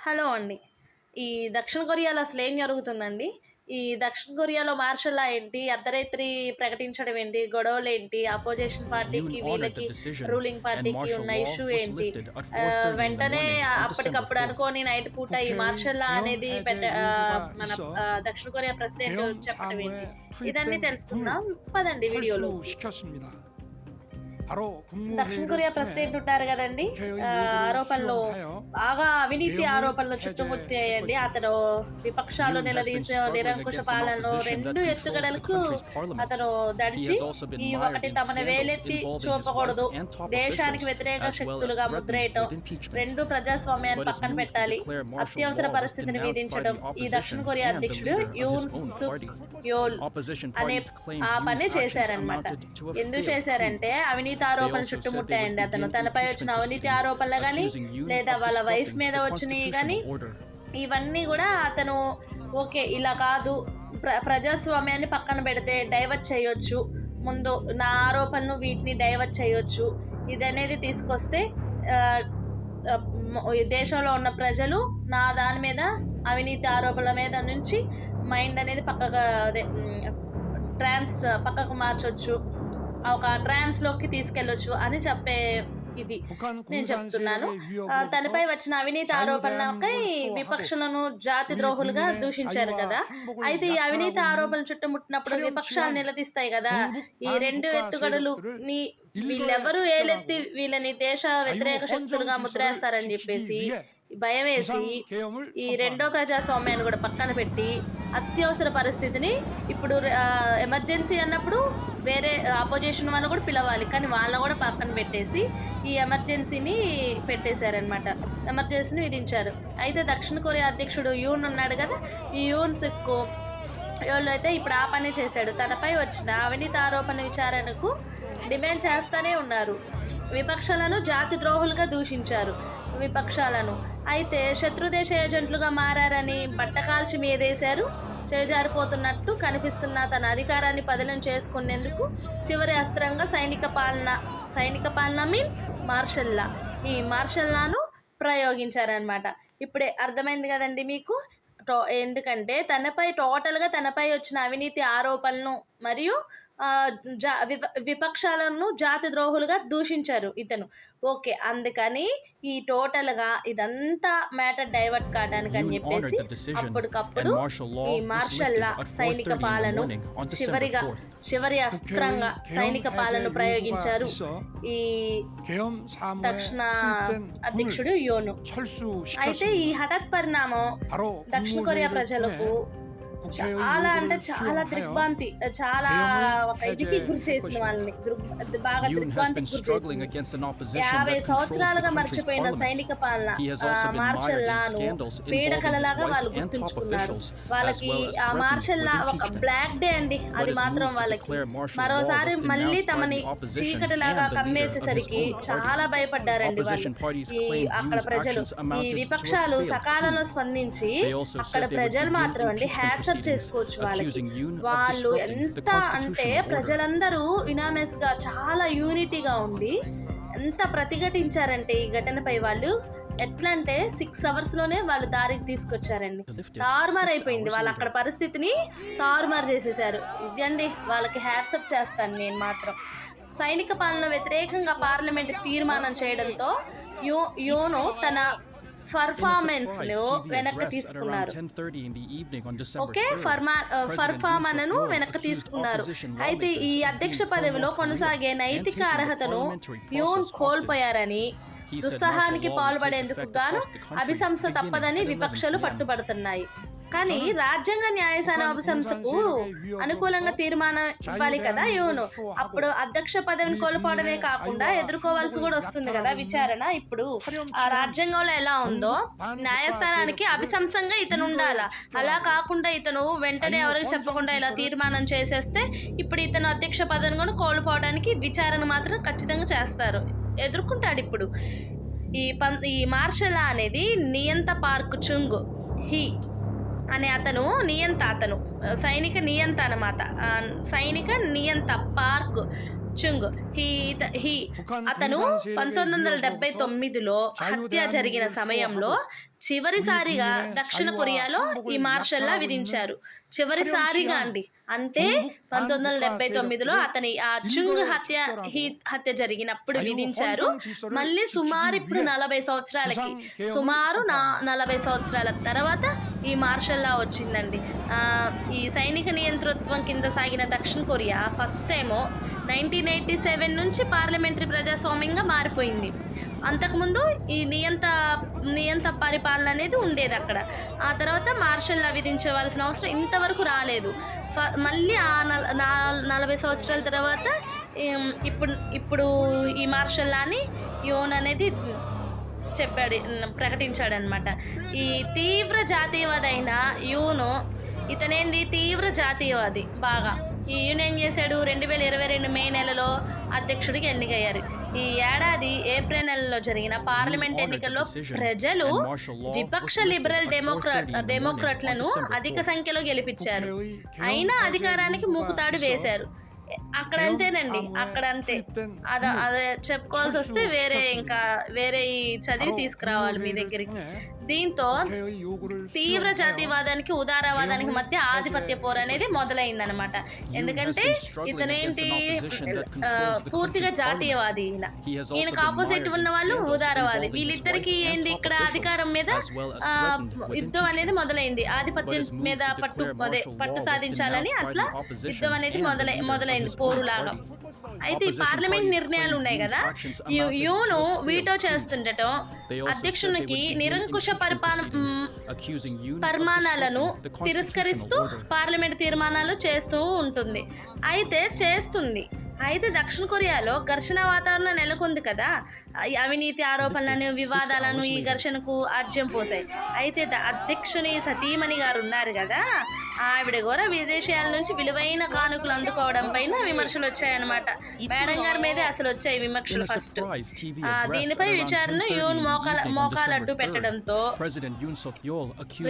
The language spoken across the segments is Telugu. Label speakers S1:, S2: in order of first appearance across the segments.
S1: హలో అండి. ఈ దక్షిణ కొరియాలో అసలు ఏం జరుగుతుందండి? ఈ దక్షిణ కొరియాలో మార్షల్ ఏంటి? అర్ధరాత్రి ప్రకటించడం ఏంటి? గొడవలు ఏంటి అపోజిషన్ పార్టీకి వీళ్ళకి రూలింగ్ పార్టీకి ఉన్న ఇష్యూ ఏంటి? వెంటనే అప్పటికప్పుడు అనుకోని నైట్ పూట ఈ మార్షల్ అనేది మన దక్షిణ కొరియా ప్రెసిడెంట్ చెప్పడం ఏంటి? ఇదన్నీ తెలుసుకుందాం. పదండి వీడియోలో. దక్షిణ కొరియా ప్రెసిడెంట్ ఉంటారు కదండి. ఆరోపణలు బాగా అవినీతి ఆరోపణలు చుట్టుముట్టాయండి అతను విపక్షాలు నిలదీసే నిరంకుశ పాలనను రెండు ఎత్తుగడలకు అతను దడిచి ఈ ఒకటి తమను వేలెత్తి చూపకూడదు. దేశానికి వ్యతిరేక శక్తులుగా ముద్రేయటం రెండు ప్రజాస్వామ్యాన్ని పక్కన పెట్టాలి. అత్యవసర పరిస్థితిని విధించడం. ఈ దక్షిణ కొరియా అధ్యక్షుడు యూన్ సుక్ యోల్ అనే ఆ పని చేశారనమాట ఎందుకు చేశారంటే అవినీతి ఆరోపణలు చుట్టుముట్టాయండి. అతను తనపై వచ్చిన అవినీతి ఆరోపణలు కానీ లేదా వాళ్ళ వైఫ్ మీద వచ్చినవి కానీ ఇవన్నీ కూడా అతను ఓకే ఇలా కాదు. ప్ర ప్రజాస్వామ్యాన్ని పక్కన పెడితే డైవర్ట్ చేయొచ్చు. ముందు నా ఆరోపణలు వీటిని డైవర్ట్ చేయొచ్చు. ఇది అనేది తీసుకొస్తే దేశంలో ఉన్న ప్రజలు నా దాని మీద అవినీతి ఆరోపణల మీద నుంచి మైండ్ అనేది పక్కగా అదే ట్రాన్స్ పక్కకు మార్చొచ్చు. ఒక ట్రాన్స్లోకి తీసుకెళ్ళొచ్చు అని చెప్పే ఇది నేను చెప్తున్నాను. తనపై వచ్చిన అవినీతి ఆరోపణలపై విపక్షాలను జాతి ద్రోహులుగా దూషించారు కదా. అయితే ఈ అవినీతి ఆరోపణలు చుట్టుముట్టినప్పుడు విపక్షాలు నిలదీస్తాయి కదా. ఈ రెండు ఎత్తుగడలు నీ వీళ్ళెవరు ఏలెత్తి వీళ్ళని దేశ వ్యతిరేక శక్తులుగా ముద్రేస్తారని చెప్పేసి భయం వేసి ఈ రెండో ప్రజాస్వామ్యాన్ని కూడా పక్కన పెట్టి అత్యవసర పరిస్థితిని ఇప్పుడు ఎమర్జెన్సీ అన్నప్పుడు వేరే ఆపోజిషన్ వాళ్ళు కూడా పిలవాలి. కానీ వాళ్ళని కూడా పక్కన పెట్టేసి ఈ ఎమర్జెన్సీని పెట్టేశారనమాట ఎమర్జెన్సీని విధించారు. అయితే దక్షిణ కొరియా అధ్యక్షుడు యూన్ ఉన్నాడు కదా? ఈ యూన్ సిక్కు వీళ్ళు అయితే ఇప్పుడు ఆ పని చేశాడు. తనపై వచ్చిన అవినీతి ఆరోపణ విచారణకు డిమాండ్ చేస్తూనే ఉన్నారు. విపక్షాలను జాతి ద్రోహులుగా దూషించారు. విపక్షాలను. అయితే శత్రుదేశ ఏజెంట్లుగా మారారని బట్టకాల్చి మీదేశారు. చేజారిపోతున్నట్టు కనిపిస్తున్న తన అధికారాన్ని పదిలం చేసుకునేందుకు చివరి అస్త్రంగా సైనిక పాలన సైనిక పాలన మీన్స్ మార్షల్లా. ఈ మార్షల్లాను ప్రయోగించారనమాట ఇప్పుడే అర్థమైంది కదండి మీకు? టో ఎందుకంటే తనపై టోటల్గా తనపై వచ్చిన అవినీతి ఆరోపణలను మరియు జా విపక్షాలను జాతి ద్రోహులుగా దూషించారు ఇతను. ఓకే అందుకని ఈ టోటల్గా ఇదంతా మ్యాటర్ డైవర్ట్ కావడానికి అని చెప్పేసి అప్పటికప్పుడు ఈ మార్షల్ లా సైనిక పాలను చివరిగా చివరి అస్త్రంగా సైనిక పాలన ప్రయోగించారు ఈ దక్షిణ అధ్యక్షుడు యోను. అయితే ఈ హఠాత్ పరిణామం దక్షిణ కొరియా ప్రజలకు చాలా అంటే చాలా దృగ్భాంతి చాలా ఒక ఇదికి గురి చేసిన వాళ్ళని బాగా
S2: దృగ్భాంతి
S1: యాభై సంవత్సరాలుగా మర్చిపోయిన సైనిక పాలన మార్షల్ లాను పీడకల
S2: లాగా
S1: వాళ్ళు గుర్తుంచుకున్నారు. వాళ్ళకి ఆ మార్షల్ లా ఒక బ్లాక్ డే అండి. అది మాత్రం వాళ్ళకి మరోసారి మళ్ళీ తమని
S2: చీకటి లాగా
S1: కమ్మేసేసరికి చాలా భయపడ్డారండి వాళ్ళు. అక్కడ ప్రజలు ఈ విపక్షాలు సకాలంలో స్పందించి అక్కడ ప్రజలు మాత్రం అండి హ్యాస్
S2: proceedings,
S1: చేసుకోవచ్చు వాళ్ళకి. వాళ్ళు ఎంత అంటే. ప్రజలందరూ యునామెస్గా చాలా యూనిటీగా ఉండి ఎంత ప్రతిఘటించారంటే ఈ ఘటనపై వాళ్ళు? ఎట్లా అంటే సిక్స్ అవర్స్లోనే వాళ్ళు దారికి తీసుకొచ్చారండి. తారుమారు అయిపోయింది. వాళ్ళు అక్కడ పరిస్థితిని తారుమారు చేసేసారు. ఇది అండి వాళ్ళకి హ్యాట్సప్ చేస్తాను నేను మాత్రం. సైనిక పాలన వ్యతిరేకంగా పార్లమెంట్ తీర్మానం చేయడంతో యో యోను తన పర్ఫార్మెన్స్ వెనక్కి తీసుకున్నారు. ఓకే?
S2: పర్ఫార్మన్ను uh,
S1: వెనక్కి తీసుకున్నారు. అయితే ఈ అధ్యక్ష పదవిలో కొనసాగే నైతిక అర్హతను యూన్ కోల్పోయారని దుస్సాహానికి పాల్పడేందుకు గాను అభిశంస తప్పదని విపక్షాలు పట్టుబడుతున్నాయి. కానీ రాజ్యాంగ న్యాయస్థాన అభిశంసకు అనుకూలంగా తీర్మానం ఇవ్వాలి కదా యూను. అప్పుడు అధ్యక్ష పదవిని కోల్పోవడమే కాకుండా ఎదుర్కోవాల్సి కూడా వస్తుంది కదా విచారణ. ఇప్పుడు ఆ రాజ్యాంగంలో ఎలా ఉందో న్యాయస్థానానికి అభిశంసంగా ఇతను ఉండాలా? అలా కాకుండా ఇతను వెంటనే ఎవరికి చెప్పకుండా ఇలా తీర్మానం చేసేస్తే ఇప్పుడు ఇతను అధ్యక్ష పదవిని కూడా కోల్పోవడానికి విచారణ మాత్రం ఖచ్చితంగా చేస్తారు. ఎదుర్కొంటాడు ఇప్పుడు. ఈ పం ఈ మార్షల్ అనేది నియంత పార్క్ చుంగ్ హీ. అనే అతను నియంత అతను. సైనిక నియంత అనమాట సైనిక నియంత పార్క్ చుంగ్. He he. అతను పంతొమ్మిది వందల డెబ్బై తొమ్మిదిలో హత్య జరిగిన సమయంలో చివరిసారిగా దక్షిణ కొరియాలో ఈ మార్షల్ లా విధించారు. చివరిసారిగా అండి. అంటే పంతొమ్మిది వందల డెబ్బై తొమ్మిదిలో అతని ఆ చుంగ్ హత్య హత్య జరిగినప్పుడు విధించారు. మళ్ళీ సుమారు ఇప్పుడు నలభై సంవత్సరాలకి సుమారు నా నలభై సంవత్సరాల తర్వాత ఈ మార్షల్ లా వచ్చిందండి. ఆ, ఈ సైనిక నియంతృత్వం కింద సాగిన దక్షిణ Korea first time nineteen eighty seven నుంచి పార్లమెంటరీ ప్రజాస్వామ్యంగా మారిపోయింది. అంతకుముందు ఈ నియంత నియంత పరిపాలన అనేది ఉండేది అక్కడ. ఆ తర్వాత మార్షల్ లా విధించవలసిన అవసరం ఇంతవరకు రాలేదు. ఫ- మళ్ళీ ఆ నల నలభై సంవత్సరాల తర్వాత ఇప్పుడు ఇప్పుడు ఈ మార్షల్ లాని యోన్ అనేది చెప్పాడు ప్రకటించాడు అనమాట ఈ తీవ్ర జాతీయవాది అయిన యూను ఇతనేంది? తీవ్ర జాతీయవాది బాగా. ఈ యూన్ ఏం చేశాడు? రెండు వేల ఇరవై రెండు మే నెలలో అధ్యక్షుడికి ఎన్నికయ్యారు. ఈ ఏడాది ఏప్రిల్ నెలలో జరిగిన పార్లమెంట్ ఎన్నికల్లో ప్రజలు విపక్ష లిబరల్ డెమోక్రాట్ డెమోక్రాట్లను అధిక సంఖ్యలో గెలిపించారు. అయినా అధికారానికి మూకుతాడు వేశారు. అక్కడ అంతేనండి అక్కడ అంతే. అద అదే చెప్పుకోవాల్సి వస్తే వేరే ఇంకా వేరే ఈ చదివి తీసుకురావాలి మీ దగ్గరికి. దీంతో తీవ్ర జాతీయవాదానికి ఉదారవాదానికి మధ్య ఆధిపత్య పోరు అనేది మొదలైందనమాట ఎందుకంటే ఇతనేంటి పూర్తిగా జాతీయవాది ఈయన. ఈయనకు ఆపోజిట్ ఉన్న వాళ్ళు ఉదారవాది. వీళ్ళిద్దరికి ఏంది? ఇక్కడ అధికారం మీద ఆ, యుద్ధం అనేది మొదలైంది. ఆధిపత్యం మీద పట్టు అదే పట్టు సాధించాలని అట్లా యుద్ధం అనేది మొదలై మొదలైంది పోరులాగా. అయితే ఈ పార్లమెంట్ నిర్ణయాలు ఉన్నాయి కదా? యు- యూను వీటో చేస్తుండటం అధ్యక్షునికి నిరంకుశ పరిపాలన పరిమాణాలను తిరస్కరిస్తూ పార్లమెంట్ తీర్మానాలు చేస్తూ ఉంటుంది. అయితే చేస్తుంది. అయితే దక్షిణ కొరియాలో ఘర్షణ వాతావరణం నెలకొంది కదా? అవినీతి ఆరోపణలను వివాదాలను ఈ ఘర్షణకు ఆజ్యం పోసాయి అయితే అధ్యక్షుని సతీమణి గారు ఉన్నారు కదా? ఆవిడ కూడా విదేశాల నుంచి విలువైన కానుకలు అందుకోవడం పైన విమర్శలు వచ్చాయన్నమాట. మేడం గారి మీదే అసలు వచ్చాయి విమర్శలు ఫస్ట్ దీనిపై విచారణ యూన్ మోకాల మోకాలు అడ్డు పెట్టడంతో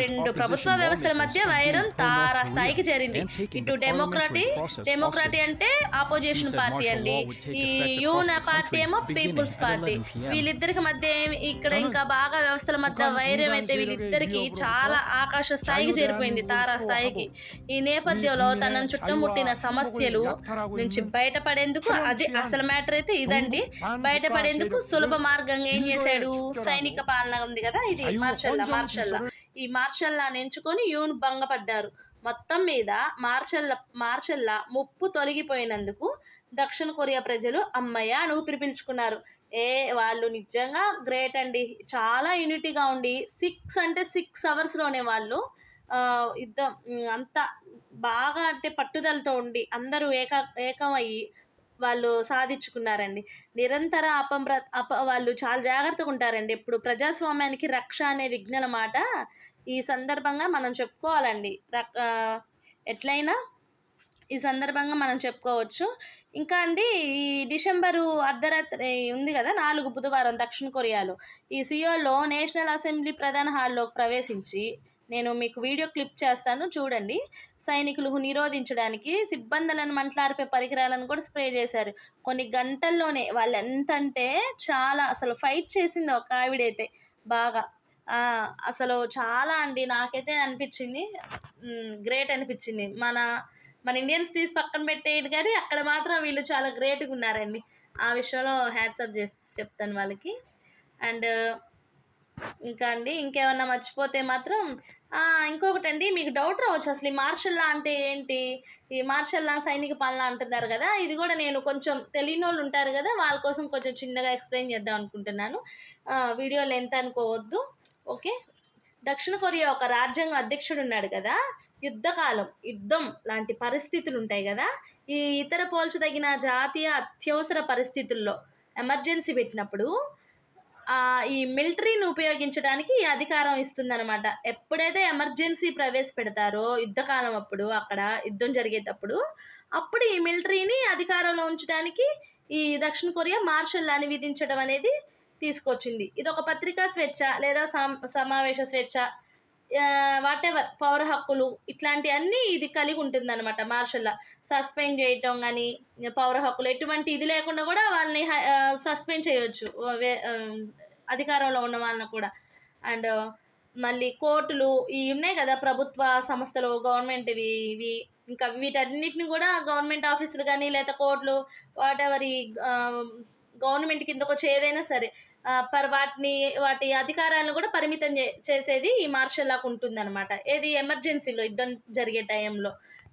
S1: రెండు ప్రభుత్వ వ్యవస్థల మధ్య వైరం తారా స్థాయికి చేరింది. ఇటు డెమోక్రటీ డెమోక్రటీ అంటే ఆపోజిషన్ పార్టీ అండి. ఈ యూన్ పార్టీ ఏమో పీపుల్స్ పార్టీ వీళ్ళిద్దరికి మధ్య ఇక్కడ ఇంకా బాగా వ్యవస్థల మధ్య వైరం అయితే వీళ్ళిద్దరికి చాలా ఆకాశ స్థాయికి చేరిపోయింది. తారా స్థాయికి ఈ నేపథ్యంలో తనను చుట్టుముట్టిన సమస్యలు నుంచి బయటపడేందుకు అది అసలు మ్యాటర్ అయితే ఇదండి. బయటపడేందుకు సులభ మార్గంగా ఏం చేశాడు? సైనిక పాలన ఉంది కదా ఇది మార్షల్లా మార్షల్లా ఈ మార్షల్లా ఎంచుకొని యూన్ భంగపడ్డారు. మొత్తం మీద మార్షల్ మార్షల్లా ముప్పు తొలగిపోయినందుకు దక్షిణ కొరియా ప్రజలు అమ్మయ్య అని ఊపిరి పీల్చుకున్నారు. ఏ వాళ్ళు నిజంగా గ్రేట్ అండి. చాలా యూనిటీగా ఉండి సిక్స్ అంటే సిక్స్ అవర్స్లోనే వాళ్ళు యుద్ధం అంతా అంత బాగా అంటే పట్టుదలతో ఉండి అందరూ ఏక ఏకమయ్యి వాళ్ళు సాధించుకున్నారండి. నిరంతర అపమ్ర అప వాళ్ళు చాలా జాగ్రత్తగా ఉంటారండి. ఇప్పుడు ప్రజాస్వామ్యానికి రక్ష అనే విజ్ఞాన మాట ఈ సందర్భంగా మనం చెప్పుకోవాలండి. రక్- ఎట్లయినా ఈ సందర్భంగా మనం చెప్పుకోవచ్చు. ఇంకా అండి ఈ డిసెంబరు అర్ధరాత్రి ఉంది కదా నాలుగు బుధవారం దక్షిణ కొరియాలో ఈ సియోలో నేషనల్ అసెంబ్లీ ప్రధాన హాల్లో ప్రవేశించి నేను మీకు వీడియో క్లిప్ చేస్తాను చూడండి. సైనికులు నిరోధించడానికి సిబ్బందులను మంటలార్పే పరికరాలను కూడా స్ప్రే చేశారు. కొన్ని గంటల్లోనే వాళ్ళు ఎంత అంటే చాలా అసలు ఫైట్ చేసింది ఒక ఆవిడైతే బాగా. అసలు చాలా అండి నాకైతే అనిపించింది. గ్రేట్ అనిపించింది. మన మన ఇండియన్స్ తీసి పక్కన పెట్టేయండి కానీ అక్కడ మాత్రం వీళ్ళు చాలా గ్రేట్గా ఉన్నారండి. ఆ విషయంలో హ్యాట్సప్ చెప్తాను వాళ్ళకి. అండ్ ఇంకా అండి ఇంకేమన్నా మర్చిపోతే మాత్రం ఇంకొకటి అండి మీకు డౌట్ రావచ్చు. అసలు ఈ మార్షల్ లా అంటే ఏంటి? ఈ మార్షల్ లా సైనిక పాలన అంటున్నారు కదా ఇది కూడా నేను కొంచెం తెలియని వాళ్ళు ఉంటారు కదా వాళ్ళ కోసం కొంచెం చిన్నగా ఎక్స్ప్లెయిన్ చేద్దాం అనుకుంటున్నాను. వీడియో లెంత్ అనుకోవద్దు. ఓకే దక్షిణ కొరియా ఒక రాజ్యాంగ అధ్యక్షుడు ఉన్నాడు కదా యుద్ధకాలం యుద్ధం లాంటి పరిస్థితులు ఉంటాయి కదా ఈ ఇతర పోల్చదగిన జాతీయ అత్యవసర పరిస్థితుల్లో ఎమర్జెన్సీ పెట్టినప్పుడు ఈ మిలిటరీని ఉపయోగించడానికి ఈ అధికారం ఇస్తుందన్నమాట. ఎప్పుడైతే ఎమర్జెన్సీ ప్రవేశపెడతారో యుద్ధకాలం అప్పుడు అక్కడ యుద్ధం జరిగేటప్పుడు అప్పుడు ఈ మిలిటరీని అధికారంలో ఉంచడానికి ఈ దక్షిణ కొరియా మార్షల్ లాని విధించడం అనేది తీసుకొచ్చింది. ఇది ఒక పత్రికా స్వేచ్ఛ లేదా సమావేశ స్వేచ్ఛ. వాట్ ఎవర్ పౌర హక్కులు ఇట్లాంటివన్నీ ఇది కలిగి ఉంటుంది అనమాట మార్షల్లో సస్పెండ్ చేయటం కానీ పౌర హక్కులు ఎటువంటి ఇది లేకుండా కూడా వాళ్ళని సస్పెండ్ చేయొచ్చు. అధికారంలో ఉన్న వాళ్ళని కూడా. అండ్ మళ్ళీ కోర్టులు ఇవి ఉన్నాయి కదా ప్రభుత్వ సంస్థలు గవర్నమెంట్వి ఇవి ఇంకా వీటన్నిటిని కూడా గవర్నమెంట్ ఆఫీసులు కానీ లేదా కోర్టులు వాట్ ఎవర్ ఈ గవర్నమెంట్ కిందకు వచ్చే ఏదైనా సరే పర్ వాటిని వాటి అధికారాలను కూడా పరిమితం చే- చేసేది ఈ మార్షల్ లాక్ ఉంటుందన్నమాట. ఏది ఎమర్జెన్సీలో యుద్ధం జరిగే టైంలో.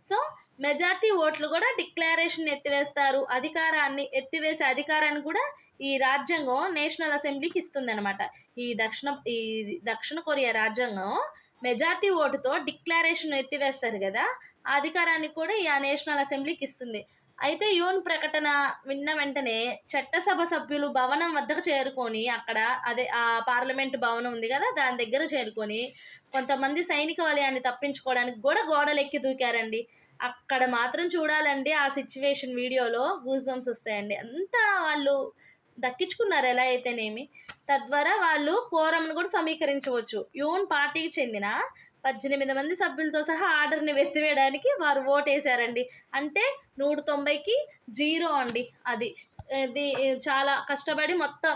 S1: సో మెజార్టీ ఓట్లు కూడా డిక్లరేషన్ ఎత్తివేస్తారు. అధికారాన్ని ఎత్తివేసే అధికారాన్ని కూడా ఈ రాజ్యాంగం నేషనల్ అసెంబ్లీకి ఇస్తుందన్నమాట. ఈ దక్షిణ ఈ దక్షిణ కొరియా రాజ్యాంగం మెజార్టీ ఓటుతో డిక్లరేషన్ ఎత్తివేస్తారు కదా ఆ అధికారాన్ని కూడా ఈ ఆ నేషనల్ అసెంబ్లీకి ఇస్తుంది. అయితే యూన్ ప్రకటన విన్న వెంటనే చట్టసభ సభ్యులు భవనం వద్దకు చేరుకొని అక్కడ అదే ఆ పార్లమెంట్ భవనం ఉంది కదా దాని దగ్గర చేరుకొని కొంతమంది సైనిక వలయాన్ని తప్పించుకోవడానికి కూడా గోడలెక్కి దూకారండి. అక్కడ మాత్రం చూడాలండి ఆ సిచ్యువేషన్ వీడియోలో గూస్ బంప్స్ వస్తాయండి. అంతా వాళ్ళు దక్కించుకున్నారు ఎలా అయితేనేమి. తద్వారా వాళ్ళు కోరంను కూడా సమీకరించవచ్చు. యూన్ పార్టీకి చెందిన పద్దెనిమిది మంది సభ్యులతో సహా ఆర్డర్ని వెత్తివేయడానికి వారు ఓటేశారండి అంటే నూట తొంభైకి జీరో అండి అది. ఇది చాలా కష్టపడి మొత్తం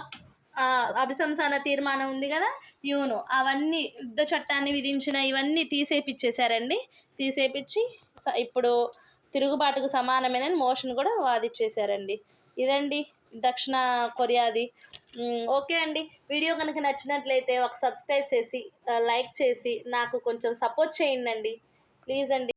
S1: అభిశంసన తీర్మానం ఉంది కదా యూను. అవన్నీ యుద్ధ చట్టాన్ని విధించిన ఇవన్నీ తీసేపిచ్చేశారండి తీసేపిచ్చి స- ఇప్పుడు తిరుగుబాటుకు సమానమైన మోషన్ కూడా వాదిచ్చేశారండి ఇదండి దక్షిణ కొరియాది ఓకే అండి. వీడియో కనుక నచ్చినట్లయితే ఒక సబ్స్క్రైబ్ చేసి లైక్ చేసి నాకు కొంచెం సపోర్ట్ చేయండి అండి ప్లీజ్ అండి.